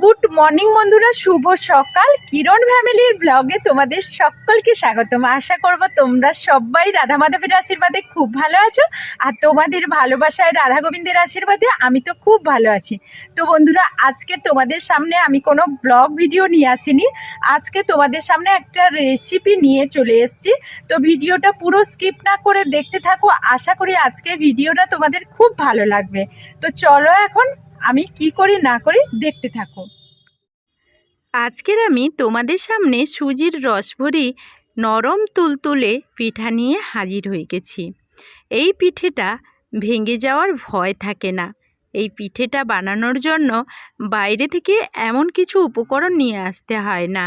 Good morning বন্ধুরা, শুভ সকাল। কিরণ ফ্যামিলির ব্লগে তোমাদের সকলকে স্বাগতম। আশা করব তোমরা সবাই রাধা মাধবের আশীর্বাদে খুব ভালো আছো। আর তোমাদের ভালোবাসায় রাধা গোবিন্দের আশীর্বাদে আমি তো খুব ভালো আছি। তো বন্ধুরা, আজকে তোমাদের সামনে আমি কোনো ব্লগ ভিডিও নিয়ে আসিনি। আজকে তোমাদের সামনে একটা রেসিপি নিয়ে চলে এসেছি। তো ভিডিওটা পুরো স্কিপ না করে দেখতে থাকো। আশা করি আজকের ভিডিওটা তোমাদের খুব ভালো লাগবে। তো চলো এখন আমি কি করি না করি দেখতে থাকো। আজকের আমি তোমাদের সামনে সুজির রসভরি নরম তুলতুলে পিঠা নিয়ে হাজির হয়ে গেছি। এই পিঠেটা ভেঙে যাওয়ার ভয় থাকে না। এই পিঠেটা বানানোর জন্য বাইরে থেকে এমন কিছু উপকরণ নিয়ে আসতে হয় না।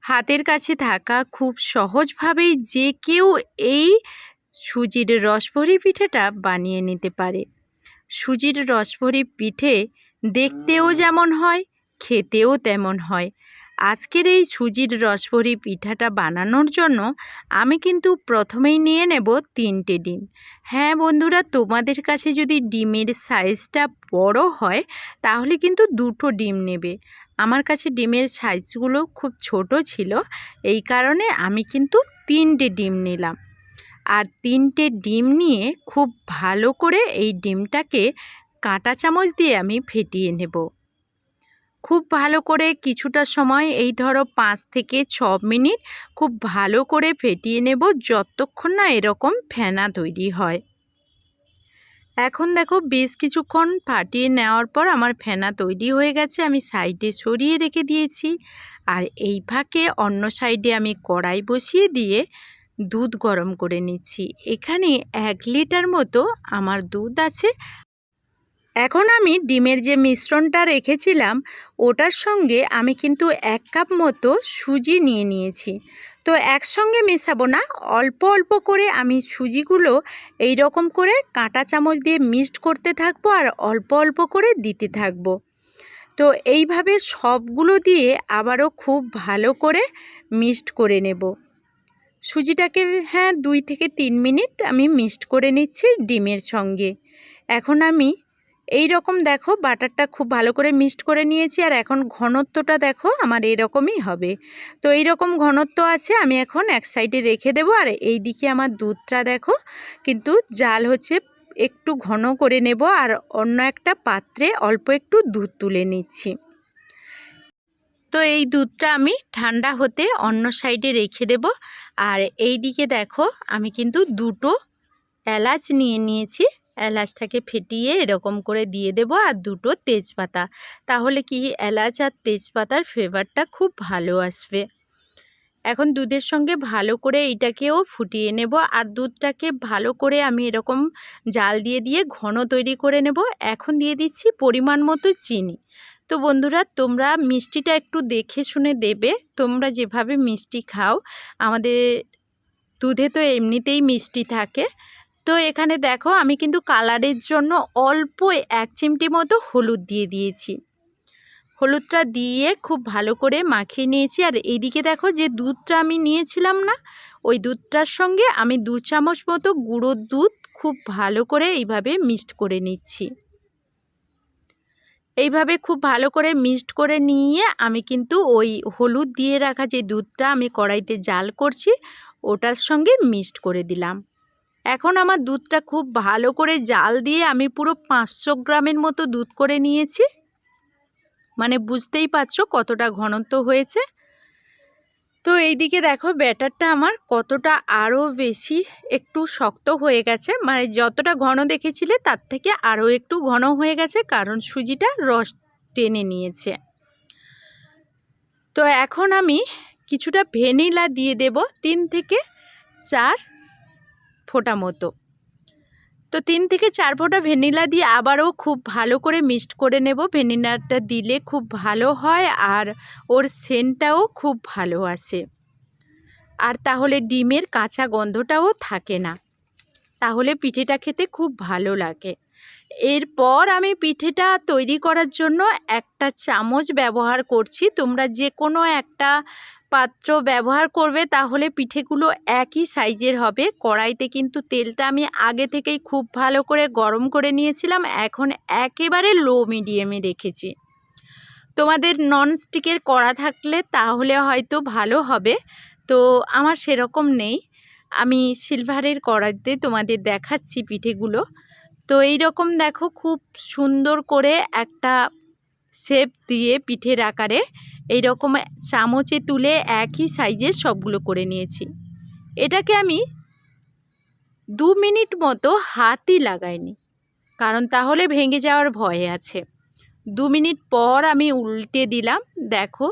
হাতের কাছে থাকা খুব সহজভাবেই যে কেউ এই সুজির রসভরি পিঠেটা বানিয়ে নিতে পারে। সুজির রসভরি পিঠে দেখতেও যেমন হয়, খেতেও তেমন হয়। আজকের এই সুজির রসভরি পিঠাটা বানানোর জন্য আমি কিন্তু প্রথমেই নিয়ে নেব তিনটে ডিম। হ্যাঁ বন্ধুরা, তোমাদের কাছে যদি ডিমের সাইজটা বড় হয়, তাহলে কিন্তু দুটো ডিম নেবে। আমার কাছে ডিমের সাইজগুলো খুব ছোট ছিল, এই কারণে আমি কিন্তু তিনটে ডিম নিলাম। আর তিনটে ডিম নিয়ে খুব ভালো করে এই ডিমটাকে কাঁটা চামচ দিয়ে আমি ফেটিয়ে নেব। খুব ভালো করে কিছুটা সময়, এই ধরো পাঁচ থেকে ছ মিনিট খুব ভালো করে ফেটিয়ে নেব যতক্ষণ না এরকম ফেনা তৈরি হয়। এখন দেখো বেশ কিছুক্ষণ ফাটিয়ে নেওয়ার পর আমার ফেনা তৈরি হয়ে গেছে, আমি সাইডে সরিয়ে রেখে দিয়েছি। আর এই ফাঁকে অন্য সাইডে আমি কড়াই বসিয়ে দিয়ে দুধ গরম করে নিচ্ছি। এখানে এক লিটার মতো আমার দুধ আছে। এখন আমি ডিমের যে মিশ্রণটা রেখেছিলাম, ওটার সঙ্গে আমি কিন্তু এক কাপ মতো সুজি নিয়ে নিয়েছি। তো একসঙ্গে মেশাবো না, অল্প অল্প করে আমি সুজিগুলো এই রকম করে কাঁটা চামচ দিয়ে মিক্সড করতে থাকব আর অল্প অল্প করে দিতে থাকব। তো এইভাবে সবগুলো দিয়ে আবারও খুব ভালো করে মিক্সড করে নেব। সুজিটাকে হ্যাঁ দুই থেকে তিন মিনিট আমি মিক্সড করে নিচ্ছি ডিমের সঙ্গে। এখন আমি এই রকম দেখো, বাটারটা খুব ভালো করে মিক্সড করে নিয়েছি আর এখন ঘনত্বটা দেখো আমার এরকমই হবে। তো এই রকম ঘনত্ব আছে, আমি এখন এক সাইডে রেখে দেবো আর এই দিকে আমার দুধটা দেখো, কিন্তু জাল হচ্ছে একটু ঘন করে নেব আর অন্য একটা পাত্রে অল্প একটু দুধ তুলে নিচ্ছি। তো এই দুধটা আমি ঠান্ডা হতে অন্য সাইডে রেখে দেব। আর এই দিকে দেখো, আমি কিন্তু দুটো এলাচ নিয়ে নিয়েছি। এলাচটাকে ফেটিয়ে এরকম করে দিয়ে দেব আর দুটো তেজপাতা। তাহলে কি এলাচ আর তেজপাতার ফ্লেভারটা খুব ভালো আসবে। এখন দুধের সঙ্গে ভালো করে এইটাকেও ফুটিয়ে নেব আর দুধটাকে ভালো করে আমি এরকম জাল দিয়ে দিয়ে ঘন তৈরি করে নেব। এখন দিয়ে দিচ্ছি পরিমাণ মতো চিনি। তো বন্ধুরা, তোমরা মিষ্টিটা একটু দেখে শুনে দেবে। তোমরা যেভাবে মিষ্টি খাও, আমাদের দুধে তো এমনিতেই মিষ্টি থাকে। তো এখানে দেখো, আমি কিন্তু কালারের জন্য অল্প এক চিমটি মতো হলুদ দিয়ে দিয়েছি। হলুদটা দিয়ে খুব ভালো করে মাখিয়ে নিয়েছি। আর এইদিকে দেখো, যে দুধটা আমি নিয়েছিলাম না, ওই দুধটার সঙ্গে আমি দু চামচ মতো গুঁড়োর দুধ খুব ভালো করে এইভাবে মিক্সড করে নিচ্ছি। এইভাবে খুব ভালো করে মিক্সড করে নিয়ে আমি কিন্তু ওই হলুদ দিয়ে রাখা যে দুধটা আমি কড়াইতে জাল করছি, ওটার সঙ্গে মিক্সড করে দিলাম। এখন আমার দুধটা খুব ভালো করে জাল দিয়ে আমি পুরো পাঁচশো গ্রামের মতো দুধ করে নিয়েছি। মানে বুঝতেই পারছ কতটা ঘনত্ব হয়েছে। তো এই দিকে দেখো ব্যাটারটা আমার কতটা আরও বেশি একটু শক্ত হয়ে গেছে। মানে যতটা ঘন দেখেছিলে তার থেকে আরও একটু ঘন হয়ে গেছে কারণ সুজিটা রস টেনে নিয়েছে। তো এখন আমি কিছুটা ভ্যানিলা দিয়ে দেব তিন থেকে চার ফোটা মতো। তো তিন থেকে চার ফোঁটা ভ্যানিলা দিয়ে আবারও খুব ভালো করে মিক্সড করে নেব। ভ্যানিলাটা দিলে খুব ভালো হয় আর ওর সেন্টটাও খুব ভালো আসে। আর তাহলে ডিমের কাঁচা গন্ধটাও থাকে না। তাহলে পিঠেটা খেতে খুব ভালো লাগে। এরপর আমি পিঠেটা তৈরি করার জন্য একটা চামচ ব্যবহার করছি। তোমরা যে কোনো একটা পাত্র ব্যবহার করবে তাহলে পিঠেগুলো একই সাইজের হবে। কড়াইতে কিন্তু তেলটা আমি আগে থেকেই খুব ভালো করে গরম করে নিয়েছিলাম, এখন একেবারে লো মিডিয়ামে রেখেছি। তোমাদের ননস্টিকের কড়া থাকলে তাহলে হয়তো ভালো হবে, তো আমার সেরকম নেই। আমি সিলভারের কড়াইতে তোমাদের দেখাচ্ছি পিঠেগুলো। তো এই রকম দেখো খুব সুন্দর করে একটা শেপ দিয়ে পিঠের আকারে এই রকম চামচে তুলে একই সাইজের সবগুলো করে নিয়েছি। এটাকে আমি দু মিনিট মতো হাতই লাগাইনি, কারণ তাহলে ভেঙে যাওয়ার ভয় আছে। দু মিনিট পর আমি উল্টে দিলাম, দেখো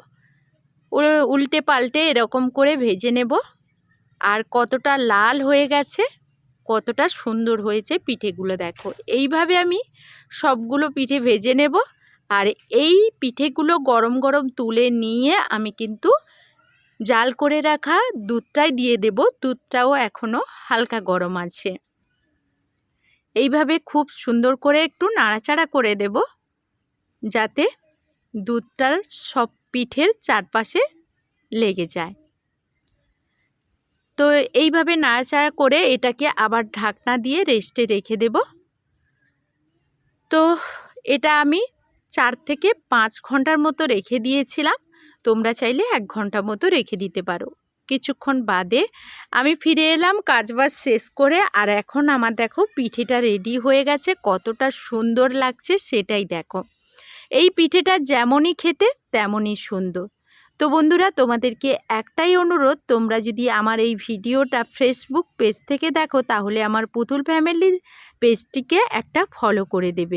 উল্টে পাল্টে এরকম করে ভেজে নেব। আর কতটা লাল হয়ে গেছে, কতটা সুন্দর হয়েছে পিঠেগুলো দেখো। এইভাবে আমি সবগুলো পিঠে ভেজে নেব আর এই পিঠেগুলো গরম গরম তুলে নিয়ে আমি কিন্তু জাল করে রাখা দুধটাই দিয়ে দেব। দুধটাও এখনও হালকা গরম আছে। এইভাবে খুব সুন্দর করে একটু নাড়াচাড়া করে দেব যাতে দুধটার সব পিঠের চারপাশে লেগে যায়। তো এইভাবে নাড়াচাড়া করে এটাকে আবার ঢাকনা দিয়ে রেস্টে রেখে দেব। তো এটা আমি চার থেকে পাঁচ ঘণ্টার মতো রেখে দিয়েছিলাম। তোমরা চাইলে এক ঘণ্টা মতো রেখে দিতে পারো। কিছুক্ষণ বাদে আমি ফিরে এলাম কাজবাজ শেষ করে আর এখন আমার দেখো পিঠেটা রেডি হয়ে গেছে, কতটা সুন্দর লাগছে সেটাই দেখো। এই পিঠেটা যেমনই খেতে তেমনই সুন্দর। তো বন্ধুরা, তোমাদেরকে একটাই অনুরোধ, তোমরা যদি আমার এই ভিডিওটা ফেসবুক পেজ থেকে দেখো, তাহলে আমার পুতুল ফ্যামিলির পেজটিকে একটা ফলো করে দেবে।